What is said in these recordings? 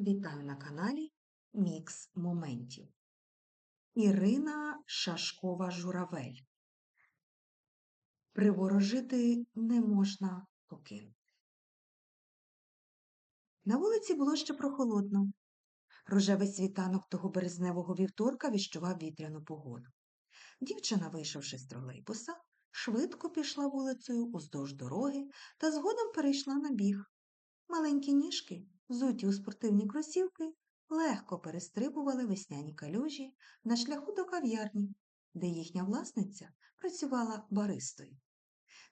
Вітаю на каналі Мікс Моментів. Ірина Шашкова Журавель. Приворожити не можна покинути. На вулиці було ще прохолодно. Рожевий світанок того березневого вівторка відчував вітряну погоду. Дівчина, вийшовши з тролейбуса, швидко пішла вулицею уздовж дороги та згодом перейшла на біг. Маленькі ніжки, взуті у спортивні кросівки, легко перестрибували весняні калюжі на шляху до кав'ярні, де їхня власниця працювала баристою.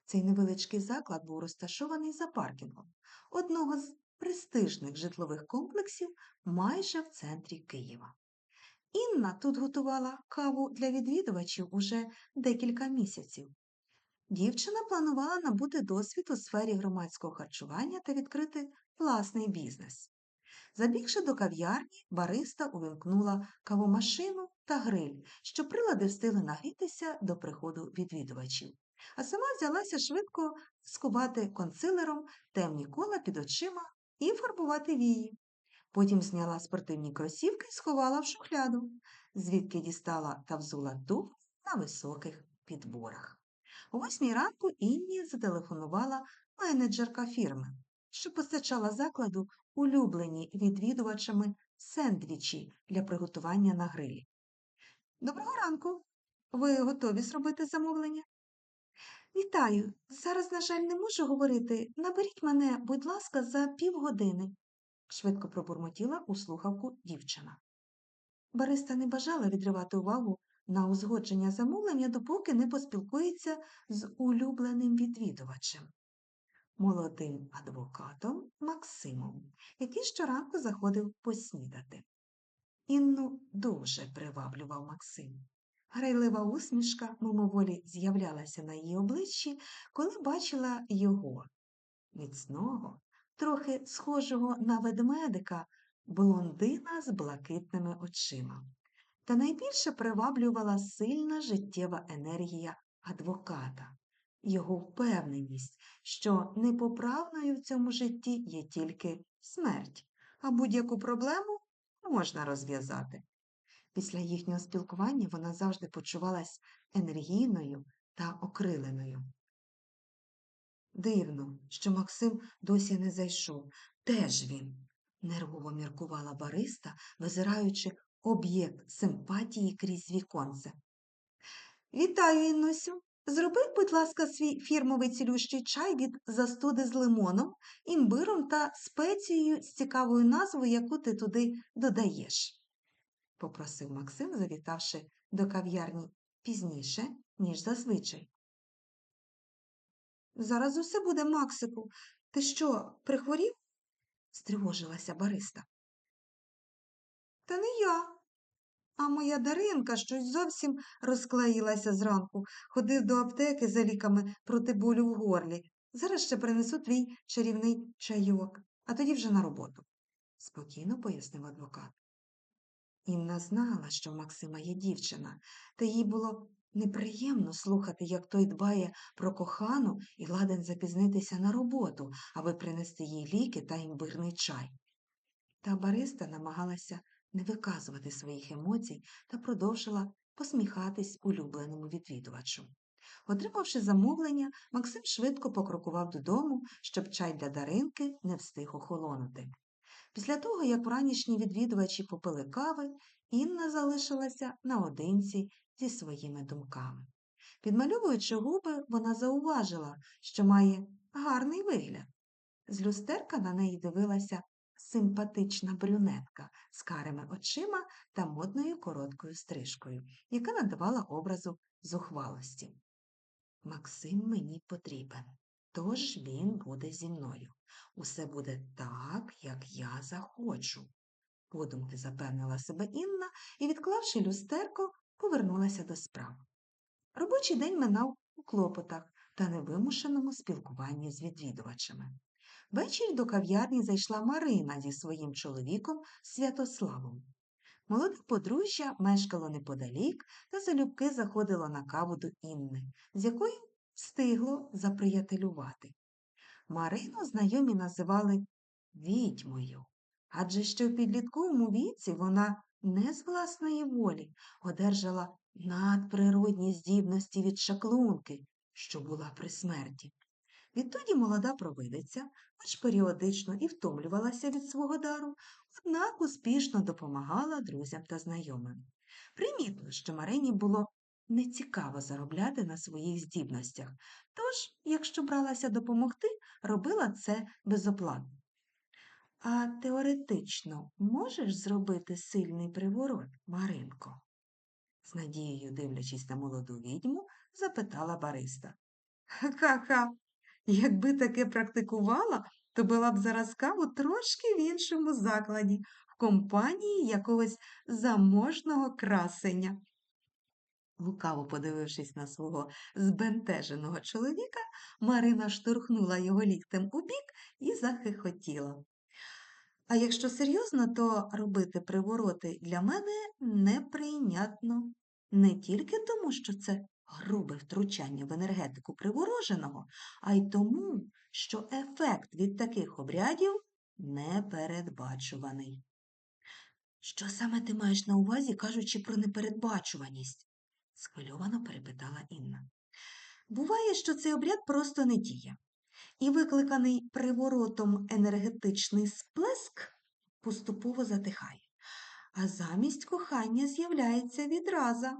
Цей невеличкий заклад був розташований за паркінгом одного з престижних житлових комплексів майже в центрі Києва. Інна тут готувала каву для відвідувачів уже декілька місяців. Дівчина планувала набути досвід у сфері громадського харчування та відкрити власний бізнес. Забігши до кав'ярні, бариста увімкнула кавомашину та гриль, щоб прилади встигли нагрітися до приходу відвідувачів, а сама взялася швидко скувати консилером темні кола під очима і фарбувати вії. Потім зняла спортивні кросівки і сховала в шухляду, звідки дістала та взула туф на високих підборах. О восьмій ранку Інні зателефонувала менеджерка фірми, що постачала закладу улюблені відвідувачами сендвічі для приготування на грилі. Доброго ранку. Ви готові зробити замовлення? Вітаю. Зараз, на жаль, не можу говорити. Наберіть мене, будь ласка, за півгодини, швидко пробурмотіла у слухавку дівчина. Бариста не бажала відривати увагу на узгодження замовлення, допоки не поспілкується з улюбленим відвідувачем, молодим адвокатом Максимом, який щоранку заходив поснідати. Інну дуже приваблював Максим. Грайлива усмішка мимоволі з'являлася на її обличчі, коли бачила його, міцного, трохи схожого на ведмедика, блондина з блакитними очима. Та найбільше приваблювала сильна життєва енергія адвоката, його впевненість, що непоправною в цьому житті є тільки смерть, а будь-яку проблему можна розв'язати. Після їхнього спілкування вона завжди почувалась енергійною та окриленою. Дивно, що Максим досі не зайшов. Де ж він? нервово міркувала бариста, визираючи об'єкт симпатії крізь віконце. Вітаю, Іннусю. Зроби, будь ласка, свій фірмовий цілющий чай від застуди з лимоном, імбиром та спецією з цікавою назвою, яку ти туди додаєш, попросив Максим, завітавши до кав'ярні пізніше, ніж зазвичай. Зараз усе буде, Максику. Ти що, прихворів? стривожилася Бариста. Та не я. А моя Даринка щось зовсім розклеїлася зранку, ходив до аптеки за ліками проти болю в горлі. Зараз ще принесу твій чарівний чайок, а тоді вже на роботу, спокійно пояснив адвокат. Інна знала, що в Максима є дівчина, та їй було неприємно слухати, як той дбає про кохану і ладен запізнитися на роботу, аби принести їй ліки та імбирний чай. Та бариста намагалася не виказувати своїх емоцій та продовжила посміхатись улюбленому відвідувачу. Отримавши замовлення, Максим швидко покрокував додому, щоб чай для даринки не встиг охолонути. Після того, як вранішні відвідувачі попили кави, Інна залишилася наодинці зі своїми думками. Підмальовуючи губи, вона зауважила, що має гарний вигляд. З люстерка на неї дивилася симпатична брюнетка з карими очима та модною короткою стрижкою, яка надавала образу зухвалості. Максим мені потрібен, тож він буде зі мною. Усе буде так, як я захочу, подумки запевнила себе Інна і, відклавши люстерко, повернулася до справ. Робочий день минав у клопотах та невимушеному спілкуванні з відвідувачами. Ввечері до кав'ярні зайшла Марина зі своїм чоловіком Святославом. Молоде подружжя мешкало неподалік та залюбки заходило на каву до Інни, з якою встигло заприятелювати. Марину знайомі називали відьмою, Адже ще в підлітковому віці вона не з власної волі одержала надприродні здібності від шаклунки, що була при смерті. Відтоді молода провидиця, хоч періодично і втомлювалася від свого дару, однак успішно допомагала друзям та знайомим. Примітно, що Марині було нецікаво заробляти на своїх здібностях, тож, якщо бралася допомогти, робила це безоплатно. А теоретично можеш зробити сильний приворот, Маринко? з надією дивлячись на молоду відьму, запитала Бариста. Ха-ха, якби таке практикувала, то була б зараз каву трошки в іншому закладі, в компанії якогось заможного красення. Лукаво подивившись на свого збентеженого чоловіка, Марина штурхнула його ліктем у бік і захихотіла. А якщо серйозно, то робити привороти для мене неприйнятно. Не тільки тому, що це грубе втручання в енергетику привороженого, а й тому, що ефект від таких обрядів непередбачуваний. Що саме ти маєш на увазі, кажучи про непередбачуваність? схвильовано перепитала Інна. Буває, що цей обряд просто не діє, і викликаний приворотом енергетичний сплеск поступово затихає, а замість кохання з'являється відраза.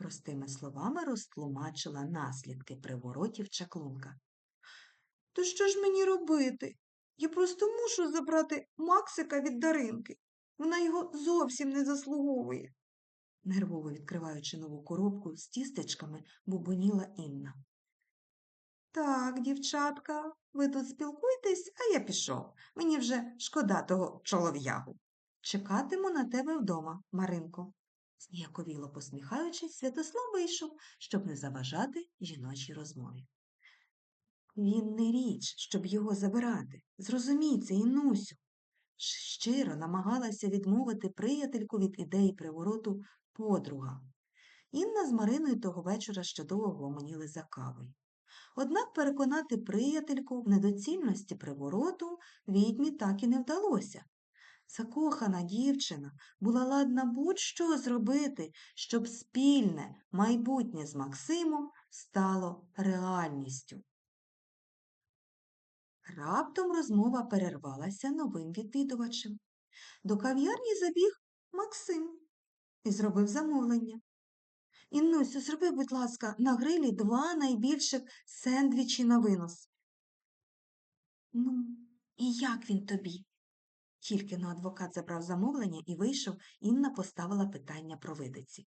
Простими словами розтлумачила наслідки приворотів чаклунка. То що ж мені робити? Я просто мушу забрати Максика від Даринки. Вона його зовсім не заслуговує. Нервово відкриваючи нову коробку з тістечками, бубоніла Інна. Так, дівчатка, ви тут спілкуйтесь, а я пішов. Мені вже шкода того чолов'ягу. Чекатиму на тебе вдома, Маринко. Зніяковіло посміхаючись, Святослав вийшов, щоб не заважати жіночій розмові. Він не річ, щоб його забирати. Зрозумій це, Інусю. Щиро намагалася відмовити приятельку від ідеї привороту подруга. Інна з Мариною того вечора ще довго гомоніли за кавою. Однак переконати приятельку в недоцільності привороту відьмі так і не вдалося. Закохана дівчина була ладна будь-що зробити, щоб спільне майбутнє з Максимом стало реальністю. Раптом розмова перервалася новим відвідувачем. До кав'ярні забіг Максим і зробив замовлення. Іннусю, зроби, будь ласка, на грилі два найбільших сендвічі на винос. Ну, і як він тобі? Тільки но адвокат забрав замовлення і вийшов, Інна поставила питання провидиці.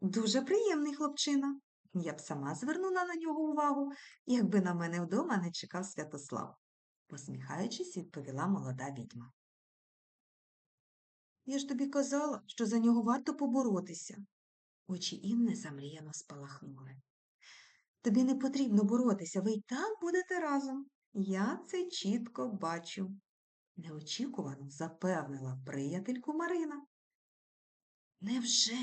Дуже приємний хлопчина. Я б сама звернула на нього увагу, якби на мене вдома не чекав Святослав, посміхаючись, відповіла молода відьма. Я ж тобі казала, що за нього варто поборотися. Очі Інни замріяно спалахнули. Тобі не потрібно боротися, ви й так будете разом. Я це чітко бачу, неочікувано запевнила приятельку Марина. Невже?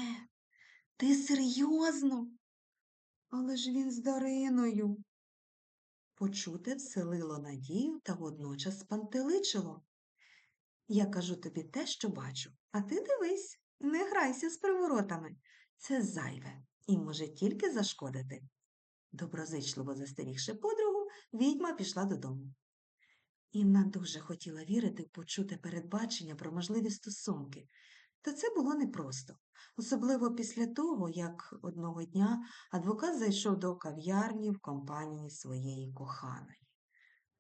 Ти серйозно? Але ж він з Дариною. Почути вселило надію та водночас спантеличило. Я кажу тобі те, що бачу, а ти дивись, не грайся з приворотами. Це зайве і може тільки зашкодити. Доброзичливо застерігши подругу, відьма пішла додому. Інна дуже хотіла вірити в почуте передбачення про можливі стосунки, та це було непросто, особливо після того, як одного дня адвокат зайшов до кав'ярні в компанії своєї коханої.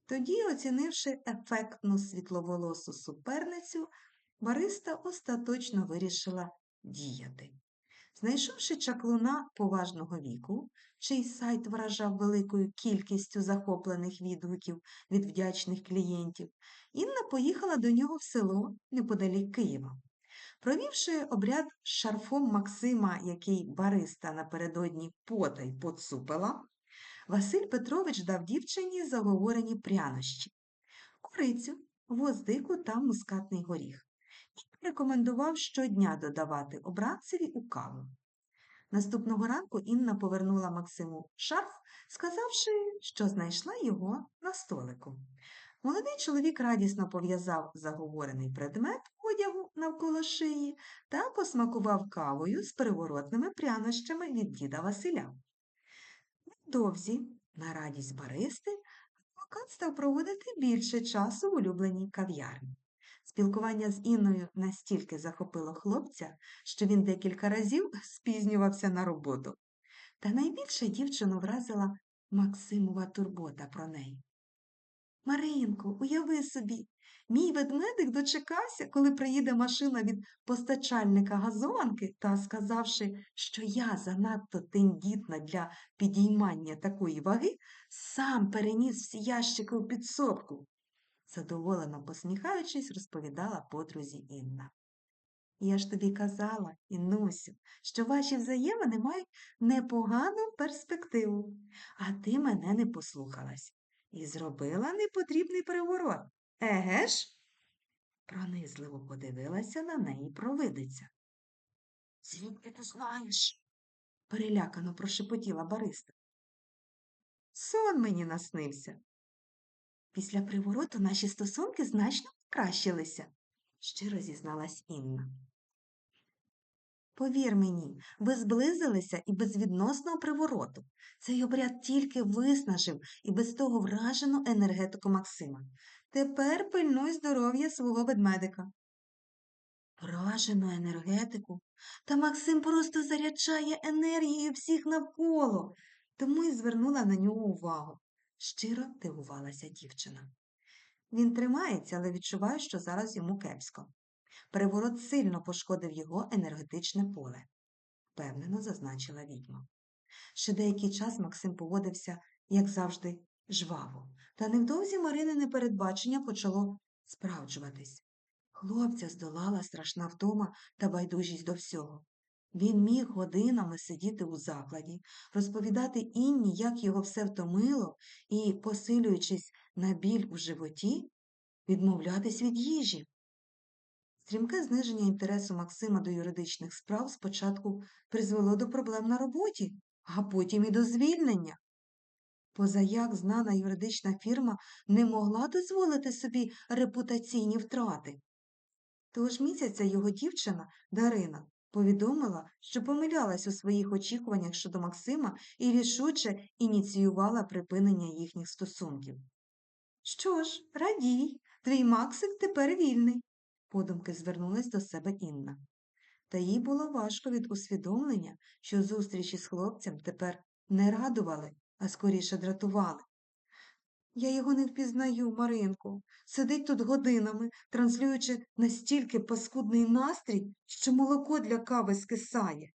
Тоді, оцінивши ефектну світловолосу суперницю, Бариста остаточно вирішила діяти. Знайшовши чаклуна поважного віку, чий сайт вражав великою кількістю захоплених відгуків від вдячних клієнтів, Інна поїхала до нього в село неподалік Києва. Провівши обряд з шарфом Максима, який бариста напередодні потай поцупила, Василь Петрович дав дівчині заговорені прянощі, курицю, гвоздику та мускатний горіх рекомендував щодня додавати обранцеві у каву. Наступного ранку Інна повернула Максиму шарф, сказавши, що знайшла його на столику. Молодий чоловік радісно пов'язав заговорений предмет одягу навколо шиї та посмакував кавою з переворотними прянощами від діда Василя. Невдовзі, на радість баристи, адвокат став проводити більше часу в улюбленій кав'ярні. Спілкування з Інною настільки захопило хлопця, що він декілька разів спізнювався на роботу. Та найбільше дівчину вразила Максимова турбота про неї. Маринко, уяви собі, мій ведмедик дочекався, коли приїде машина від постачальника газонки, та, сказавши, що я занадто тендітна для підіймання такої ваги, сам переніс всі ящики у підсобку. Задоволено посміхаючись, розповідала подрузі Інна. Я ж тобі казала, Іннусю, що ваші взаємини мають непогану перспективу, а ти мене не послухалась і зробила непотрібний переворот. Еге ж? Пронизливо подивилася на неї провидиця. Звідки ти знаєш? перелякано прошепотіла Бариста. Сон мені наснився. Після привороту наші стосунки значно покращилися, щиро зізналась Інна. Повір мені, ви зблизилися і без відносного привороту. Цей обряд тільки виснажив і без того вражену енергетику Максима. Тепер пильнуй здоров'я свого ведмедика. Вражену енергетику? Та Максим просто заряджає енергією всіх навколо, тому й звернула на нього увагу. Щиро дивувалася дівчина. Він тримається, але відчуває, що зараз йому кепсько. Переворот сильно пошкодив його енергетичне поле, впевнено зазначила відьма. Ще деякий час Максим поводився, як завжди, жваво, та невдовзі Маринине передбачення почало справджуватись. Хлопця здолала страшна втома та байдужість до всього. Він міг годинами сидіти у закладі, розповідати Інні, як його все втомило, і, посилюючись на біль у животі, відмовлятись від їжі. Стрімке зниження інтересу Максима до юридичних справ спочатку призвело до проблем на роботі, а потім і до звільнення. Позаяк знана юридична фірма не могла дозволити собі репутаційні втрати. Того ж місяця його дівчина Дарина повідомила, що помилялась у своїх очікуваннях щодо Максима і рішуче ініціювала припинення їхніх стосунків. Що ж, радій, твій Максик тепер вільний, подумки звернулась до себе Інна. Та їй було важко від усвідомлення, що зустрічі з хлопцем тепер не радували, а скоріше дратували. Я його не впізнаю, Маринко. Сидить тут годинами, транслюючи настільки паскудний настрій, що молоко для кави скисає,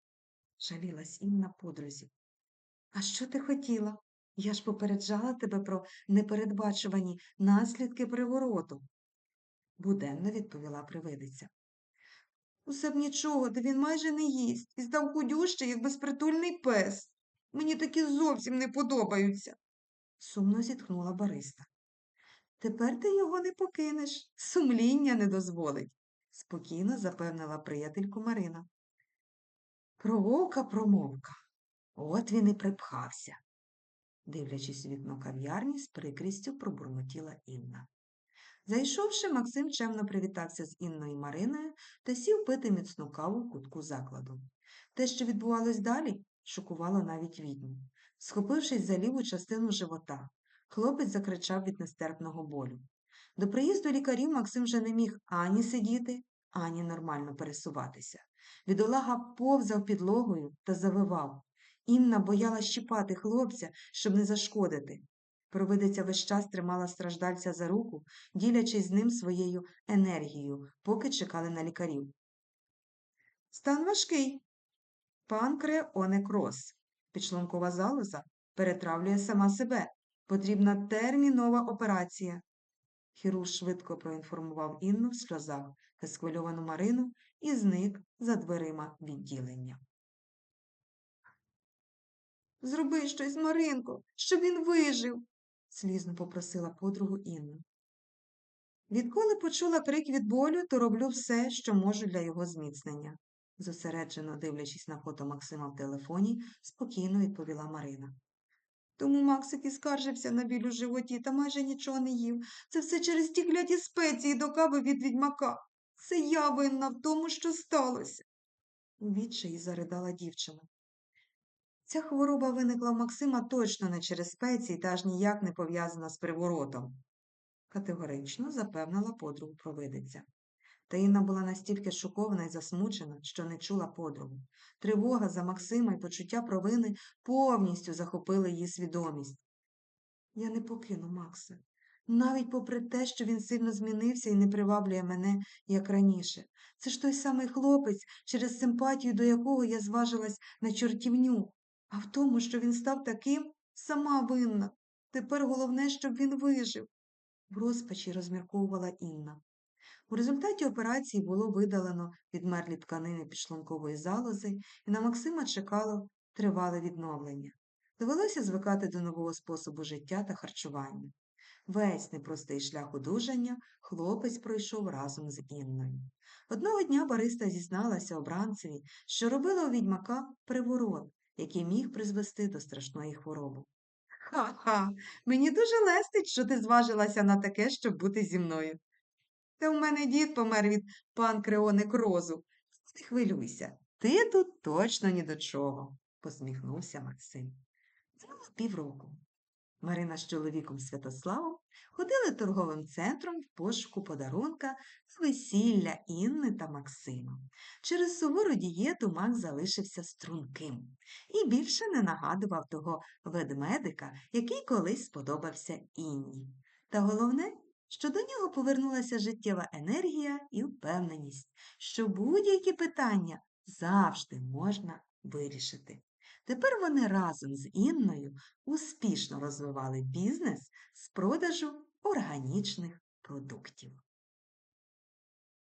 жалілась Інна подрузі. А що ти хотіла? Я ж попереджала тебе про непередбачувані наслідки привороту, буденно відповіла привидиця. Усе б нічого, де він майже не їсть і став худющий, як безпритульний пес. Мені такі зовсім не подобаються сумно зітхнула Бориста. Тепер ти його не покинеш, сумління не дозволить, спокійно запевнила приятельку Марина. Про вовка промовка. От він і припхався, дивлячись у вікно кав'ярні, з прикрістю пробурмотіла Інна. Зайшовши, Максим чемно привітався з Інною Мариною та сів пити міцну каву в кутку закладу. Те, що відбувалось далі, шокувало навіть відьму. Схопившись за ліву частину живота, хлопець закричав від нестерпного болю. До приїзду лікарів Максим вже не міг ані сидіти, ані нормально пересуватися. Відолага повзав підлогою та завивав. Інна боялась щіпати хлопця, щоб не зашкодити. Провидиця весь час тримала страждальця за руку, ділячись з ним своєю енергією, поки чекали на лікарів. Стан важкий. Панкреонекроз. Підшлункова залоза перетравлює сама себе. Потрібна термінова операція. Хірург швидко проінформував Інну в сльозах та схвильовану Марину і зник за дверима відділення. Зроби щось, Маринко, щоб він вижив, слізно попросила подругу Інну. Відколи почула крик від болю, то роблю все, що можу для його зміцнення зосереджено дивлячись на фото Максима в телефоні, спокійно відповіла Марина. Тому Максик і скаржився на біль у животі та майже нічого не їв. Це все через ті кляті спеції до кави від відьмака. Це я винна в тому, що сталося. У відчаї заридала дівчина. Ця хвороба виникла в Максима точно не через спеції та аж ніяк не пов'язана з приворотом, категорично запевнила подругу провидиця. Та Інна була настільки шокована і засмучена, що не чула подругу. Тривога за Максима і почуття провини повністю захопили її свідомість. Я не покину Макса, навіть попри те, що він сильно змінився і не приваблює мене, як раніше. Це ж той самий хлопець, через симпатію до якого я зважилась на чортівню. А в тому, що він став таким, сама винна. Тепер головне, щоб він вижив. В розпачі розмірковувала Інна. У результаті операції було видалено відмерлі тканини підшлункової залози, і на Максима чекало тривале відновлення. Довелося звикати до нового способу життя та харчування. Весь непростий шлях одужання хлопець пройшов разом з Інною. Одного дня Бориста зізналася обранцеві, що робила у відьмака приворот, який міг призвести до страшної хвороби. Ха-ха, мені дуже лестить, що ти зважилася на таке, щоб бути зі мною. Та в мене дід помер від панкреонекрозу. Не хвилюйся, ти тут точно ні до чого, посміхнувся Максим. Минуло півроку. Марина з чоловіком Святославом ходили торговим центром в пошуку подарунка на весілля Інни та Максима. Через сувору дієту Макс залишився струнким і більше не нагадував того ведмедика, який колись сподобався Інні. Та головне, що до нього повернулася життєва енергія і впевненість, що будь-які питання завжди можна вирішити. Тепер вони разом з Інною успішно розвивали бізнес з продажу органічних продуктів.